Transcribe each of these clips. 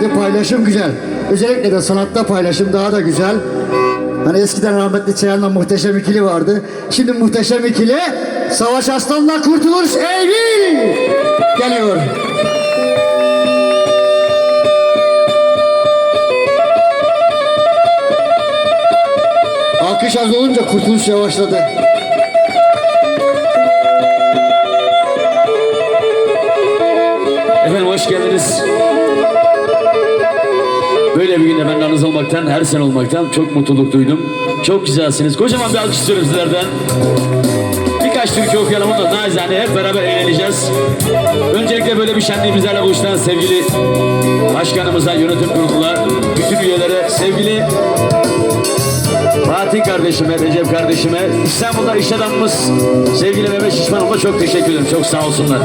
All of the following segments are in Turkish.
De paylaşım güzel. Özellikle de sanatta paylaşım daha da güzel. Hani eskiden rahmetli Çayan'la muhteşem ikili vardı. Şimdi muhteşem ikili Savaş Aslan'la Kurtuluş Eylül geliyor. Alkış az olunca kurtuluş yavaşladı. Efendim hoş geldiniz. Böyle bir günde ben aranızda olmaktan, her sene olmaktan çok mutluluk duydum. Çok güzelsiniz. Kocaman bir alkış istiyorum sizlerden. Birkaç türkü okuyalım ondan naizane hep beraber eğleneceğiz. Öncelikle böyle bir şenliği bizlerle buluşturan sevgili başkanımıza, yönetim kuruluna, bütün üyelere, sevgili Fatih kardeşime, Recep kardeşime, İstanbul'da iş adamımız sevgili Mehmet Şişman'ıma çok teşekkür ederim. Çok sağ olsunlar.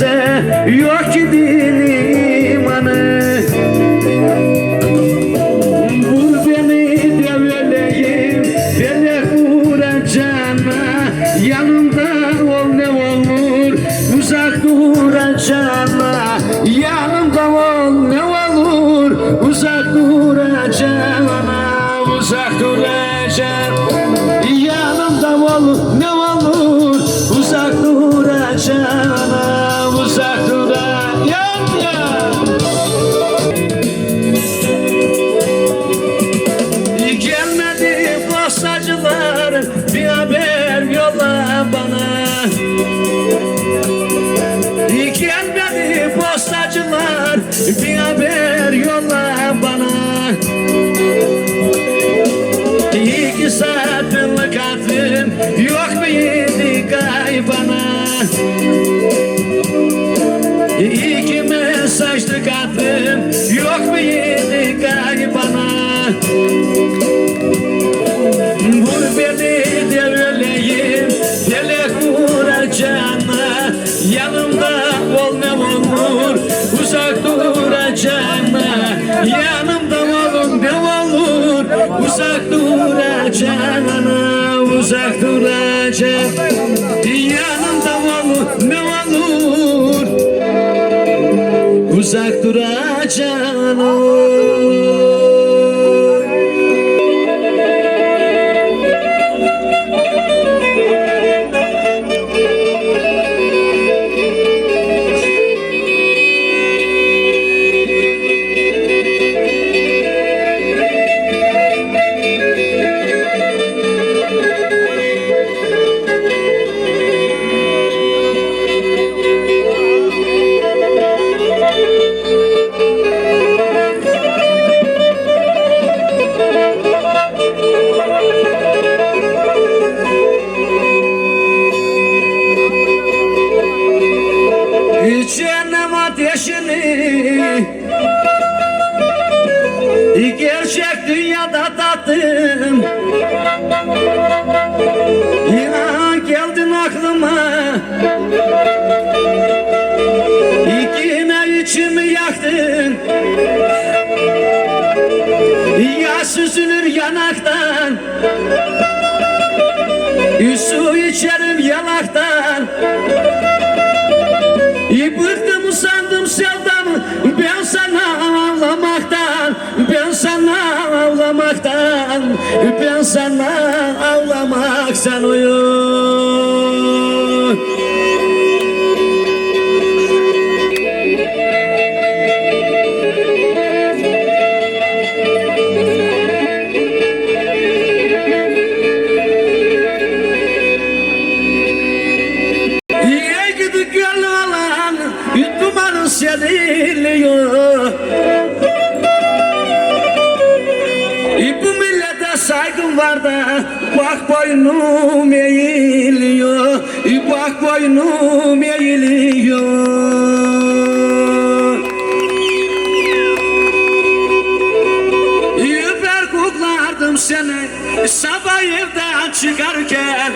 Da bir haber yolla bana. İki saatlik hatırım yok mu yedi kaybana? İki mesajlık hatırım yok mu yedi kaybana? Vur beni duracağına Yanımda ol ne olur? Uzak duracağına Cehennem ateşini. Gerçek dünyada tattım. Ya geldin aklıma. Yine içimi yaktın. Ya süzülür yanaktan. Su içerim yanaktan sana ağlamaktan Ben sana ağlamak sen uyu yollarda Bak boynum eğiliyor Bak boynum eğiliyor. Yüper kutlardım seni Sabah evden çıkarken.